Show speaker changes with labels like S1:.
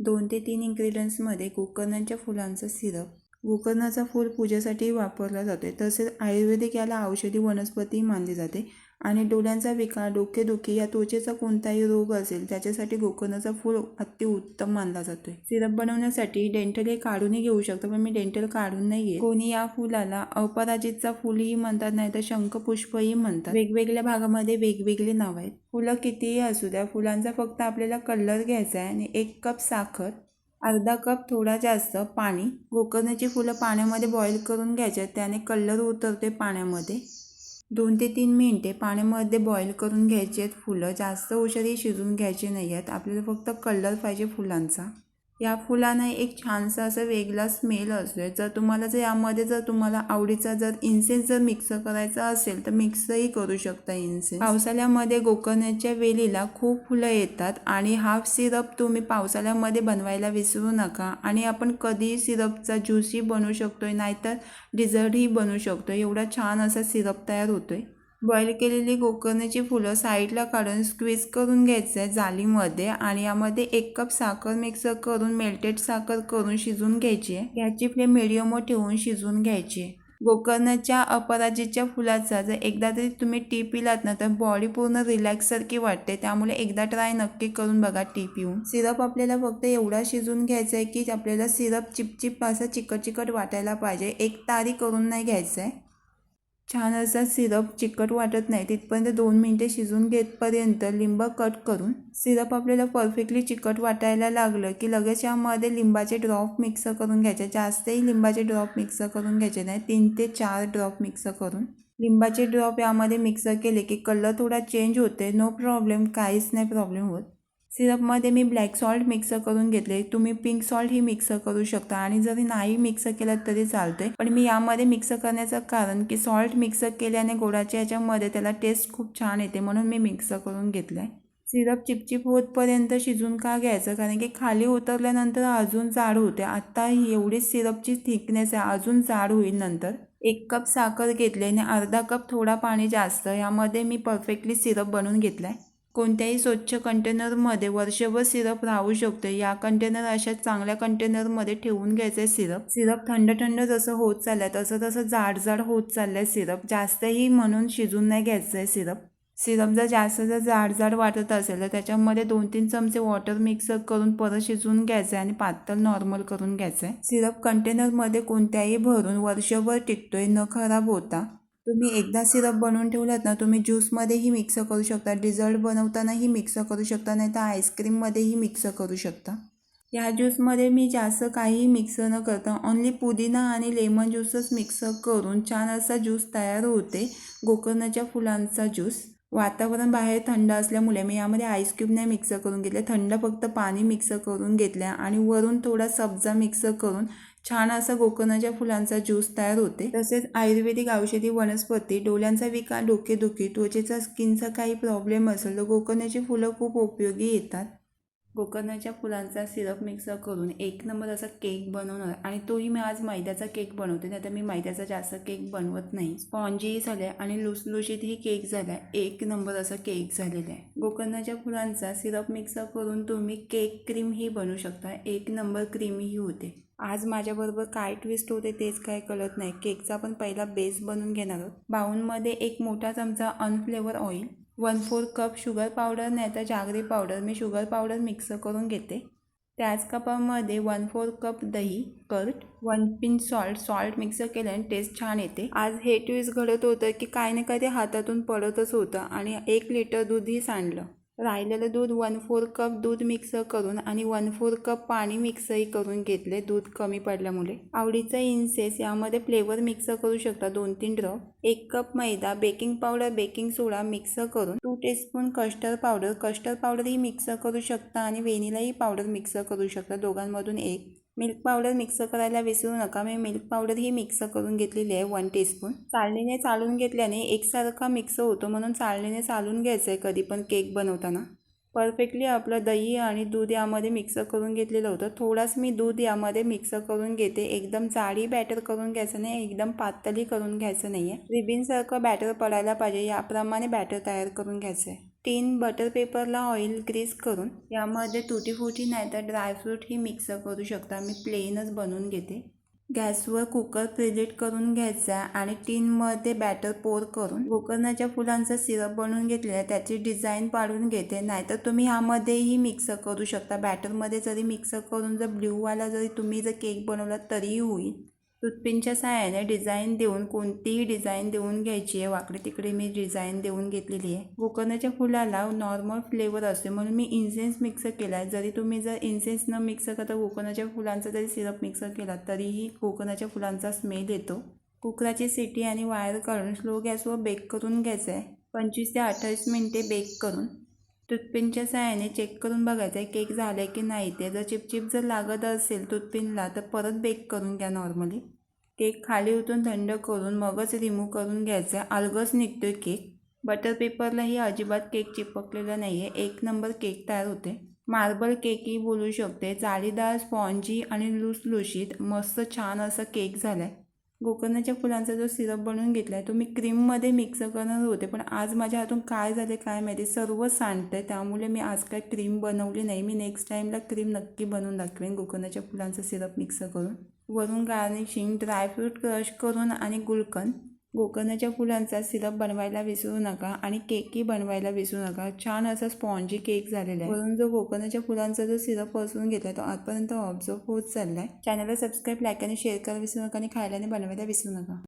S1: दोन ते तीन इन्ग्रेडियंट्समध्ये गोकर्णाच्या फुलांचा सिरप. गोकर्णाचा फूल पूजेसाठी वापरला जातो तसेच आयुर्वेदिक याला औषधी वनस्पती मानली जाते. आणि डोळ्यांचा विकार डोकेदुखी या त्वचेचा कोणताही रोग असेल त्याच्यासाठी गोकर्णाचा फूल अतिउत्तम मानला जातोय. सिरप बनवण्यासाठी डेंटल हे काढूनही घेऊ शकतो पण मी डेंटल काढून नाही कोणी या फुलाला अपराजितचा फुलही म्हणतात नाही तर शंखपुष्पही म्हणतात. वेगवेगळ्या भागामध्ये वेगवेगळे नाव आहेत. फुलं कितीही असू द्या फुलांचा फक्त आपल्याला कलर घ्यायचा आहे आणि एक कप साखर अर्धा कप थोडा जास्त पाणी. गोकर्णाची फुलं पाण्यामध्ये बॉईल करून घ्यायचे त्याने कलर उतरते पाण्यामध्ये. दोन ते तीन मिनटे पाण्यामध्ये बॉईल करून घ्यायचे आहेत. फुलं जास्त उशारी शिजून घ्यायचे नाही आहेत आपल्याला फक्त कलर पाहिजे फुलांचा. या फुलांना एक छानसा असं वेगळा स्मेल असतो जर तुम्हाला जर यामध्ये जर तुम्हाला आवडीचा जर इन्सेन्स जर मिक्स करायचा असेल तर मिक्सही करू शकता इन्सेन्स पावसाळ्यामध्ये गोकर्णाच्या वेलीला खूप फुलं येतात आणि हा सिरप तुम्ही पावसाळ्यामध्ये बनवायला विसरू नका. आणि आपण कधी सिरपचा ज्यूसही बनवू शकतोय नाहीतर डिझर्टही बनवू शकतो एवढा छान असा सिरप तयार होतोय. बॉईल केलेली गोकर्णाची फुलं साईडला काढून स्क्वीज करून घ्यायचं आहे जालीमध्ये आणि यामध्ये एक कप साखर मिक्स करून मेल्टेड साखर करून शिजून घ्यायची. आहे याची फ्लेम मिडियमवर ठेवून शिजून घ्यायची. गोकर्णाच्या अपराजितच्या फुलाचा जर एकदा तरी तुम्ही टी पिलात ना तर बॉडी पूर्ण रिलॅक्ससारखी वाटते. त्यामुळे एकदा ट्राय नक्की करून बघा टी पिऊन सिरप आपल्याला फक्त एवढा शिजून घ्यायचा आहे की आपल्याला सिरप चिपचिप असं चिकट चिकट वाटायला पाहिजे. एक तारी करून नाही घ्यायचं आहे छान असा सिरप चिकट वाटत नाही. तिथपर्यंत दोन मिनटे शिजून घेतपर्यंत लिंब कट करून सिरप आपल्याला परफेक्टली चिकट वाटायला लागलं की लगेच यामध्ये लिंबाचे ड्रॉप मिक्स करून घ्यायचे. जास्तही लिंबाचे ड्रॉप मिक्स करून घ्यायचे नाही. तीन ते चार ड्रॉप मिक्स करून. लिंबाचे ड्रॉप यामध्ये मिक्स केले की कलर थोडा चेंज होते नो प्रॉब्लेम काहीच नाही प्रॉब्लेम होत. सिरपमध्ये मी ब्लॅक सॉल्ट मिक्स करून घेतले. तुम्ही पिंक सॉल्ट ही मिक्स करू शकता आणि जरी नाही मिक्स केलं तरी चालतंय. पण मी यामध्ये मिक्स करण्याचं कारण की सॉल्ट मिक्स केल्याने गोडाच्या याच्यामध्ये त्याला टेस्ट खूप छान येते म्हणून मी मिक्स करून घेतलं आहे सिरप चिपचिप होतपर्यंत शिजून का घ्यायचं? कारण की खाली उतरल्यानंतर अजून जाड होते. आत्ता एवढी सिरपची थिकनेस आहे. अजून जाड होईल नंतर. एक कप साखर घेतली आणि अर्धा कप थोडा पाणी जास्त. यामध्ये मी परफेक्टली सिरप बनवून घेतला आहे कोणत्याही स्वच्छ कंटेनरमध्ये वर्षभर सिरप राहू शकतो. या कंटेनर अशा चांगल्या कंटेनरमध्ये ठेवून घ्यायचं आहे सिरप. सिरप थंड थंड जसं होत चाललंय तसं तसं जाड जाड होत चाललं आहे सिरप. जास्तही म्हणून शिजून नाही घ्यायचं आहे सिरप. सिरप जर जास्त जर जाड जाड वाटत असेल तर त्याच्यामध्ये दोन तीन चमचे वॉटर मिक्सर करून परत शिजवून घ्यायचं आहे आणि पातळ नॉर्मल करून घ्यायचं आहे सिरप कंटेनरमध्ये कोणत्याही भरून वर्षभर टिकतोय न खराब होता. तुम्ही एकदा सिरप बनवून ठेवलात ना तुम्ही ज्यूसमध्येही मिक्स करू शकता. डिझर्ट बनवतानाही मिक्स करू शकता नाही तर आईस्क्रीममध्येही मिक्स करू शकता. या ज्यूसमध्ये मी जास्त काहीही मिक्स न करता ओन्ली पुदिना आणि लेमन ज्यूसच मिक्स करून छान असा ज्यूस तयार होते. गोकर्णाच्या फुलांचा ज्यूस वातावरण बाहेर थंड असल्यामुळे मी यामध्ये आईस्क्यूब नाही मिक्स करून घेतले. थंड फक्त पाणी मिक्स करून घेतल्या आणि वरून थोडा सब्जा मिक्स करून छान असा गोकर्णाच्या फुलांचा ज्यूस तयार होते. तसेच आयुर्वेदिक औषधी वनस्पती डोळ्यांचा विकार डोकेदुखी त्वचेचा स्किनचा काही प्रॉब्लेम असेल तर गोकर्णाची फुलं खूप उपयोगी येतात. गोकर्णाच्या फुलांचा सिरप मिक्स करून एक नंबर असा केक बनवणार. आणि तोही मी आज मैद्याचा केक बनवते नाही तर मी मैद्याचा जास्त केक बनवत नाही. स्पॉन्जीही झाल्या आणि लुसलुशीतही केक झाला एक नंबर असा केक झालेला आहे. गोकर्णाच्या फुलांचा सिरप मिक्स करून तुम्ही केक क्रीमही बनवू शकता. एक नंबर क्रीमही होते. आज माझ्याबरोबर काय ट्विस्ट होते तेच काय कळत नाही. केकचा आपण पहिला बेस बनवून घेणार आहोत. बाऊनमध्ये एक मोठा चमचा unflavour oil one four cup sugar powder नाही तर जागरी पावडर. मी शुगर पावडर मिक्स करून घेते. त्याच कपामध्ये वन फोर कप दही curd one pinch salt. Salt mix केल्याने टेस्ट छान येते. आज हे ट्विस्ट घडत होतं की काय ना काय ते हातातून पडतच होतं आणि एक लिटर दूधही सांडलं. राहिलेलं दूध वन फोर कप दूध मिक्स करून आणि वन फोर कप पाणी मिक्सही करून घेतले दूध कमी पडल्यामुळे. आवडीचं इन्सेस यामध्ये फ्लेवर मिक्स करू शकता दोन तीन ड्रॉप एक cup maida baking powder baking soda mix करून two teaspoon custard powder custard पावडरही mix करू शकता आणि व्हेनिलाही पावडर मिक्स करू शकता. दोघांमधून एक मिल्क पावडर मिक्स करायला विसरू नका. मी मिल्क पावडर ही मिक्स करून घेतलेली आहे वन टीस्पून चाळणीने चालून घेतल्याने एकसारखा मिक्स होतो म्हणून चाळणीने चालून घ्यायचं आहे कधी पण केक बनवताना. परफेक्टली आपलं दही आणि दूध यामध्ये मिक्स करून घेतलेलं होतं. थोडाच मी दूध यामध्ये मिक्स करून घेते. एकदम जाडी बॅटर करून घ्यायचं नाही एकदम पातळी करून घ्यायचं नाही आहे रिबिनसारखं बॅटर पडायला पाहिजे. याप्रमाणे बॅटर तयार करून घ्यायचं आहे तीन बटर पेपरला ऑइल ग्रीस करून यामध्ये तुटी फुटी नाहीतर ड्रायफ्रूट ही मिक्स करू शकता. मी प्लेनच बनवून घेते. गॅसवर कुकर प्रिलीट करून घ्यायचा आणि टीनमध्ये बॅटर पोर करून गोकर्णाच्या फुलांचा सिरप बनवून घेतलेला त्याची डिझाईन पाडून घेते. नाहीतर तुम्ही ह्यामध्येही मिक्स करू शकता. बॅटरमध्ये जरी मिक्स करून जर ब्ल्यूवाला जरी तुम्ही जर केक बनवला तरीही होईल. टूथपिनच्या सहाय्याने डिझाईन देऊन कोणतीही डिझाईन देऊन घ्यायची आहे. वाकडे तिकडे मी डिझाईन देऊन घेतलेली आहे. गोकर्णाच्या फुलाला नॉर्मल फ्लेवर असते म्हणून मी इन्सेन्स मिक्स केला आहे. जरी तुम्ही जर इन्सेन्स न मिक्स करता गोकर्णाच्या फुलांचा जरी सिरप मिक्स केला तरीही कोकणाच्या फुलांचा स्मेल येतो. कुकराची सिटी आणि वायर काढून स्लो गॅसवर बेक करून घ्यायचं आहे. पंचवीस ते अठ्ठावीस मिनटे बेक करून. टूथपिनच्या सहाय्याने चेक करून बघायचं आहे केक झालं आहे की नाही. ते जर चिपचिप जर लागत असेल टूथपिनला तर परत बेक करून घ्या नॉर्मली केक खाली उतरून थंड करून मगच रिमूव्ह करून घ्यायचं. आहे अलगच निघतो आहे केक बटर पेपरलाही अजिबात केक चिपकलेला नाही आहे एक नंबर केक तयार होते मार्बल केकही बोलू शकते जाळीदार स्पॉन्जी आणि लुसलुशीत मस्त छान असा केक झाला आहे गोकर्णाच्या फुलांचा जो सिरप बनवून घेतला आहे तो मी क्रीममध्ये मिक्स करणार होते. पण आज माझ्या हातून काय झाले काय माहिती? सर्व सांडतं आहे त्यामुळे मी आज काय क्रीम बनवली नाही. मी नेक्स्ट टाईमला क्रीम नक्की बनवून दाखवेन गोकर्णाच्या फुलांचा सिरप मिक्स करून. वरून गार्निशिंग ड्रायफ्रूट क्रश करून आणि गुलकंद. गोकर्णाच्या फुलांचा सिरप बनवायला विसरू नका आणि केकही बनवायला विसरू नका. छान असा स्पॉन्जी केक झालेला आहे. वरून जो गोकर्णाच्या फुलांचा जो सिरप पसरून घेतला तो आजपर्यंत ऑब्झर्व होत चालला आहे चॅनलला सबस्क्राईब लाईक आणि शेअर करायला विसरू नका आणि खायला आणि बनवायला विसरू नका.